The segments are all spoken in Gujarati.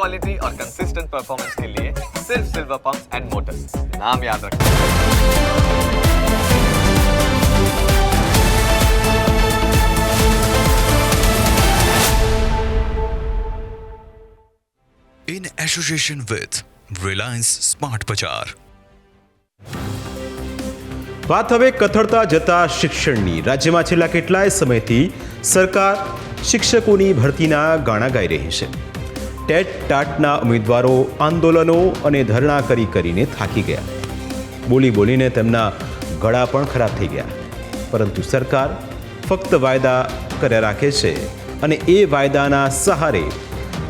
क्वालिटी और कंसिस्टेंट परफॉर्मेंस के लिए सिर्फ सिल्वर पंप्स एंड मोटर्स नाम याद रखना in association with Reliance Smart Bazaar. વાત હવે કથળતા જતા શિક્ષણની રાજ્યમાં છેલ્લા કેટલાય સમયથી સરકાર શિક્ષકોની ભરતીના ગાણા ગાઈ રહી છે ટેટ ટાટના ઉમેદવારો આંદોલનો અને ધરણા કરી કરીને થાકી ગયા. બોલી બોલીને તેમના ગળા પણ ખરાબ થઈ ગયા. પરંતુ સરકાર ફક્ત વાયદા કર્યા રાખે છે અને એ વાયદાના સહારે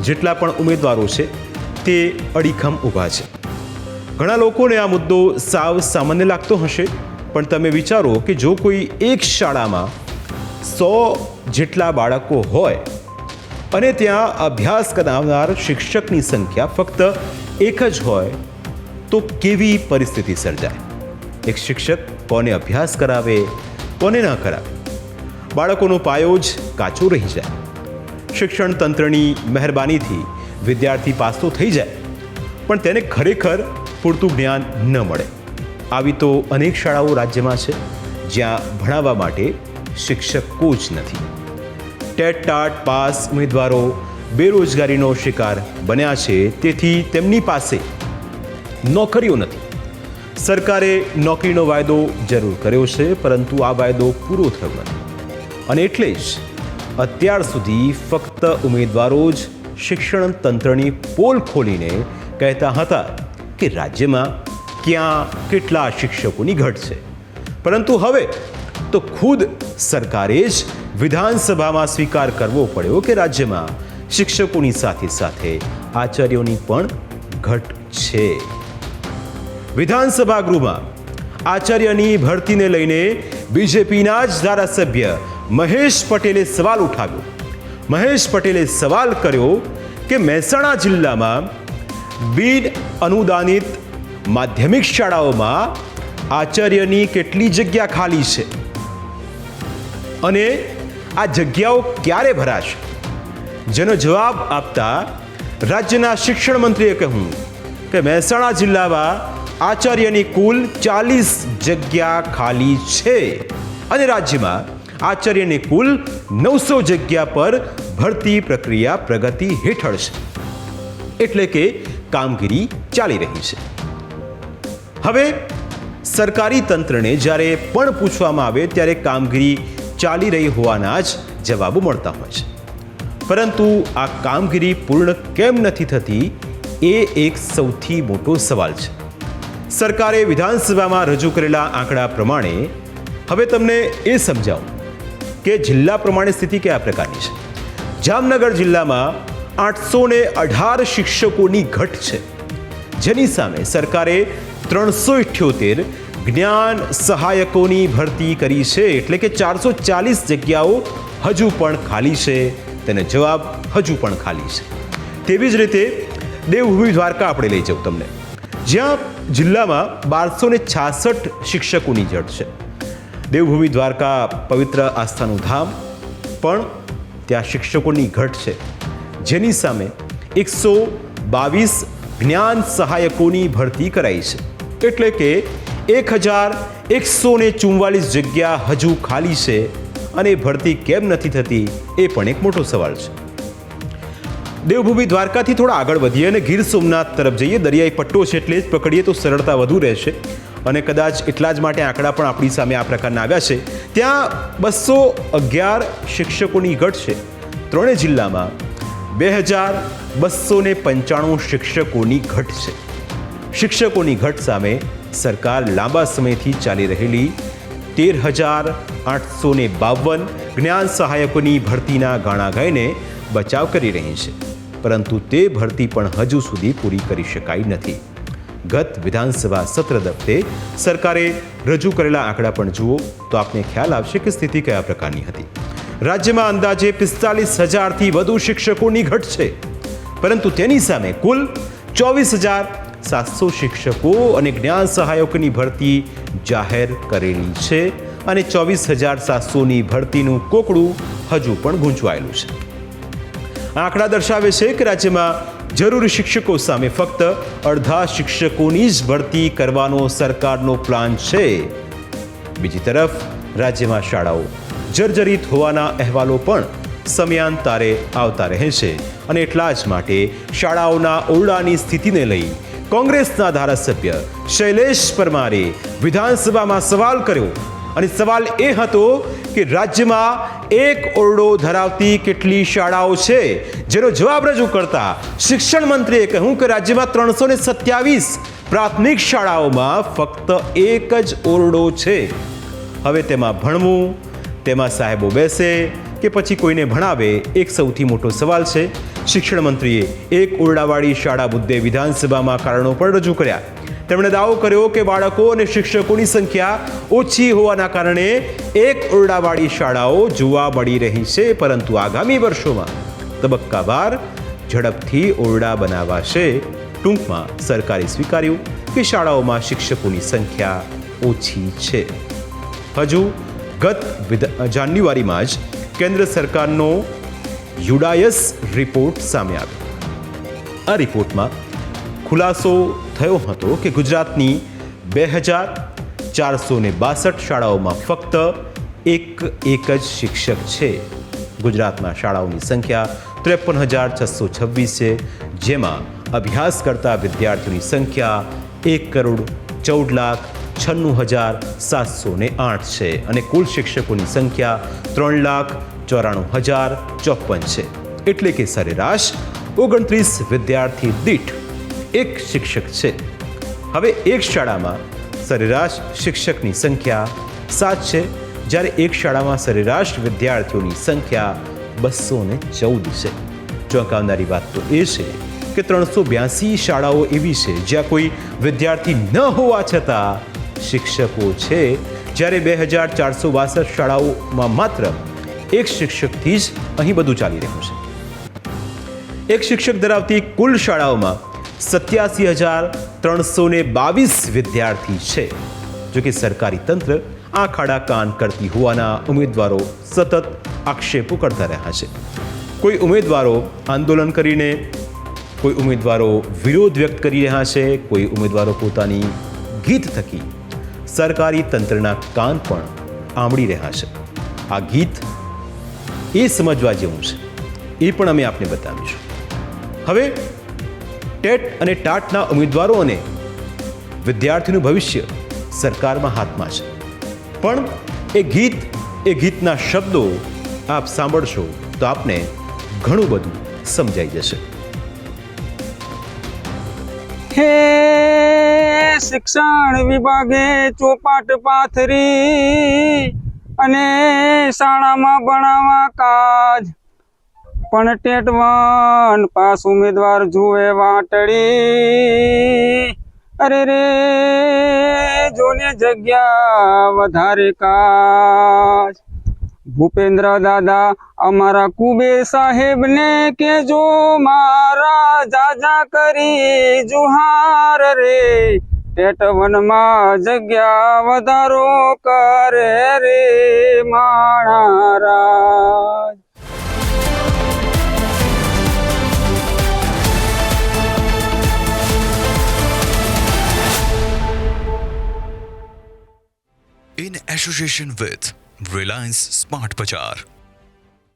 જેટલા પણ ઉમેદવારો છે તે અડીખમ ઊભા છે. ઘણા લોકોને આ મુદ્દો સાવ સામાન્ય લાગતો હશે, પણ તમે વિચારો કે જો કોઈ એક શાળામાં સો જેટલા બાળકો હોય અને ત્યાં અભ્યાસ કરાવનાર શિક્ષકની સંખ્યા ફક્ત એક જ હોય તો કેવી પરિસ્થિતિ સર્જાય? એક શિક્ષક કોને અભ્યાસ કરાવે, કોને ન કરાવે? બાળકોનો પાયો જ કાચો રહી જાય. શિક્ષણ તંત્રની મહેરબાનીથી વિદ્યાર્થી પાસ તો થઈ જાય, પણ તેને ખરેખર પૂરતું જ્ઞાન ન મળે. આવી તો અનેક શાળાઓ રાજ્યમાં છે, જ્યાં ભણાવવા માટે શિક્ષકો જ નથી. ટેટ ટાટ પાસ ઉમેદવારો બેરોજગારીનો શિકાર બન્યા છે. તેથી તેમની પાસે નોકરીઓ નથી. સરકારે નોકરીનો વાયદો જરૂર કર્યો છે, પરંતુ આ વાયદો પૂરો થયો નથી. અને એટલે જ અત્યાર સુધી ફક્ત ઉમેદવારો જ શિક્ષણ તંત્રની પોલ ખોલીને કહેતા હતા કે રાજ્યમાં ક્યાં કેટલા શિક્ષકોની ઘટ છે. પરંતુ હવે તો ખુદ સરકારે જ વિધાનસભામાં સ્વીકાર કરવો પડ્યો કે રાજ્યમાં શિક્ષકોની સાથે સાથે આચાર્યોની પણ ઘટ છે. વિધાનસભા ગૃહમાં આચાર્યની ભરતીને લઈને બીજેપીના જ ધારાસભ્ય મહેશ પટેલે સવાલ ઉઠાવ્યો. મહેશ પટેલે સવાલ કર્યો કે મહેસાણા જિલ્લામાં બિન અનુદાનિત માધ્યમિક શાળાઓમાં આચાર્યની કેટલી જગ્યા ખાલી છે? અને આ જગ્યાઓ ક્યારે ભરાશે? જેનો જવાબ આપતા રાજ્યના શિક્ષણ મંત્રીએ કહ્યું કે મહેસાણા જિલ્લામાં આચાર્યની કુલ ચાલીસ જગ્યા ખાલી છે અને રાજ્યમાં આચાર્યની કુલ નવસો જગ્યા પર ભરતી પ્રક્રિયા પ્રગતિ હેઠળ છે. એટલે કે કામગીરી ચાલી રહી છે. હવે સરકારી તંત્રને જ્યારે પણ પૂછવામાં આવે ત્યારે કામગીરી ચાલી રહી હોવાના જ જવાબો મળતા હોય છે. પરંતુ આ કામગીરી પૂર્ણ કેમ નથી થતી એ એક સૌથી મોટો સવાલ છે. સરકારે વિધાનસભામાં રજૂ કરેલા આંકડા પ્રમાણે હવે તમને એ સમજાવું કે જિલ્લા પ્રમાણે સ્થિતિ કયા પ્રકારની છે. જામનગર જિલ્લામાં આઠસો ને અઢાર શિક્ષકોની ઘટ છે. જેની સામે સરકારે ત્રણસો ઇઠ્યોતેર જ્ઞાન સહાયકોની ભરતી કરી છે એટલે કે ચારસો ચાલીસ જગ્યાઓ હજુ પણ ખાલી છે. તેને જવાબ હજુ પણ ખાલી છે. તેવી જ રીતે દેવભૂમિ દ્વારકા આપણે લઈ જાઉં તમને. જ્યાં જિલ્લામાં બારસો ને છાસઠ શિક્ષકોની જડ છે. દેવભૂમિ દ્વારકા પવિત્ર આસ્થાનું ધામ, પણ ત્યાં શિક્ષકોની ઘટ છે. જેની સામે એકસો બાવીસ જ્ઞાન સહાયકોની ભરતી કરાઈ છે. એટલે કે એક હજાર એકસો ને ચુમ્વાલીસ જગ્યા હજુ ખાલી છે અને ભરતી કેમ નથી થતી એ પણ એક મોટો સવાલ છે. દેવભૂમિ દ્વારકાથી થોડા આગળ વધીએ અને ગીર સોમનાથ તરફ જઈએ. દરિયાઈ પટ્ટો છે એટલે જ પકડીએ તો સરળતા વધુ રહેશે. અને કદાચ એટલા જ માટે આંકડા પણ આપણી સામે આ પ્રકારના આવ્યા છે. ત્યાં બસો અગિયાર શિક્ષકોની ઘટ છે. ત્રણેય જિલ્લામાં બે હજાર બસો ને પંચાણું શિક્ષકોની ઘટ છે. શિક્ષકોની ઘટ સામે સરકાર લાંબા સમયથી ચાલી રહેલી તેર હજાર આઠસો ને બાવન જ્ઞાન સહાયકોની ભરતીના ગાણા ગાઈને બચાવ કરી રહી છે. પરંતુ તે ભરતી પણ હજુ સુધી પૂરી કરી શકાઈ નથી. ગત વિધાનસભા સત્ર દફતે સરકારે રજૂ કરેલા આંકડા પણ જુઓ તો આપને ખ્યાલ આવશે કે સ્થિતિ કયા પ્રકારની હતી. રાજ્યમાં અંદાજે પિસ્તાલીસ હજારથી વધુ શિક્ષકોની ઘટ છે. પરંતુ તેની સામે કુલ ચોવીસ હજાર સાતસો શિક્ષકો અને જ્ઞાન સહાયકોની ભરતી જાહેર કરેલી છે અને ચોવીસ હજાર સાતસોની ભરતીનું કોકડું હજુ પણ ગૂંચવાયેલું છે. આંકડા દર્શાવે છે કે રાજ્યમાં જરૂરી શિક્ષકો સામે ફક્ત અડધા શિક્ષકોની જ ભરતી કરવાનો સરકારનો પ્લાન છે. બીજી તરફ, રાજ્યમાં શાળાઓ જર્જરિત હોવાના અહેવાલો પણ સમયાંતરે આવતા રહે છે અને એટલા જ માટે શાળાઓના ઓરડાની સ્થિતિને લઈ કોંગ્રેસના ધારાસભ્ય શૈલેષ પરમારે વિધાનસભામાં સવાલ કર્યો અને સવાલ એ હતો કે રાજ્યમાં એક ઓરડો ધરાવતી કેટલી શાળાઓ છે? જેનો જવાબ રજૂ કરતા શિક્ષણ મંત્રીએ કહ્યું કે રાજ્યમાં ત્રણસો ને સત્યાવીસ પ્રાથમિક શાળાઓમાં ફક્ત એક જ ઓરડો છે. હવે તેમાં ભણવું, તેમાં સાહેબો બેસે કે પછી કોઈને ભણાવે, એક સૌથી મોટો સવાલ છે. શિક્ષણ મંત્રીએ એક ઓરડાવાળી શાળા મુદ્દે વિધાનસભામાં કારણો પણ રજૂ કર્યા. તેમણે દાવો કર્યો કે બાળકો અને શિક્ષકોની સંખ્યા ઓછી હોવાના કારણે એક ઓરડાવાળી શાળાઓ જોવા મળી રહી છે, પરંતુ આગામી વર્ષોમાં તબક્કાવાર ઝડપથી ઓરડા બનાવાશે. ટૂંકમાં સરકારે સ્વીકાર્યું કે શાળાઓમાં શિક્ષકોની સંખ્યા ઓછી છે. હજુ ગત જાન્યુઆરીમાં જ કેન્દ્ર સરકારનો યુડાયસ રિપોર્ટ સામે આવ્યો. આ રિપોર્ટમાં ખુલાસો થયો હતો કે ગુજરાતની બે હજાર ચારસો ને બાસઠ શાળાઓમાં ફક્ત એક એક જ શિક્ષક છે. ગુજરાતમાં શાળાઓની સંખ્યા ત્રેપન હજાર છસો છવ્વીસ છે, જેમાં અભ્યાસ કરતા વિદ્યાર્થીઓની સંખ્યા એક કરોડ ચૌદ લાખ છન્નું હજાર સાતસો આઠ છે અને કુલ શિક્ષકોની સંખ્યા ત્રણ લાખ ચોરાણું હજાર ચોપન છે. એટલે કે સરેરાશ ઓગણત્રીસ વિદ્યાર્થી દીઠ એક શિક્ષક છે. હવે એક શાળામાં સરેરાશ શિક્ષકની સંખ્યા સાત છે, જ્યારે એક શાળામાં સરેરાશ વિદ્યાર્થીઓની સંખ્યા બસો ને ચૌદ છે. ચોંકાવનારી વાત તો એ છે કે ત્રણસો બ્યાસી શાળાઓ એવી છે જ્યાં કોઈ વિદ્યાર્થી ન હોવા છતાં શિક્ષકો છે, જ્યારે બે હજાર ચારસો બાસઠ શાળાઓમાં માત્ર એક શિક્ષકથી જ અહીં બધું ચાલી રહ્યું છે. એક શિક્ષક ધરાવતી કુલ શાળાઓમાં સત્યાસી હજાર ત્રણસો ને બાવીસ વિદ્યાર્થી છે, જો સરકારી તંત્ર આ ખાડા કાન કરતી હોવાના ઉમેદવારો સતત આક્ષેપો કરતા રહ્યા છે. કોઈ ઉમેદવારો આંદોલન કરીને, કોઈ ઉમેદવારો વિરોધ વ્યક્ત કરી રહ્યા છે, કોઈ ઉમેદવારો પોતાની ગીત થકી સરકારી તંત્રના કાન પણ આંબળી રહ્યા છે. આ ગીત એ સમજવા જેવું છે. એ પણ અમે આપને બતાવીશું. હવે, ટેટ અને ટાટના ઉમેદવારો અને વિદ્યાર્થીનું ભવિષ્ય સરકારમાં હાથમાં છે. પણ એ ગીત, એ ગીતના શબ્દો આપ સાંભળશો તો આપને ઘણું બધું સમજાઈ જશે. હે શિક્ષણ વિભાગે ચોપાટ પાથરી અને શાળામાં ભણાવવા કાજ. પણ ટેટ વન પાસ ઉમેદવાર જુએ વાટડી. અરે રે, જોને જગ્યા વધારે કાજ. ભૂપેન્દ્ર દાદા, અમારા કુબેર સાહેબ ને કેજો મારા જાજા કરી જુહાર રે. ટેટવનમાં જગ્યા વધારો કરે રે માણા રાજ in association with Reliance Smart Bazaar.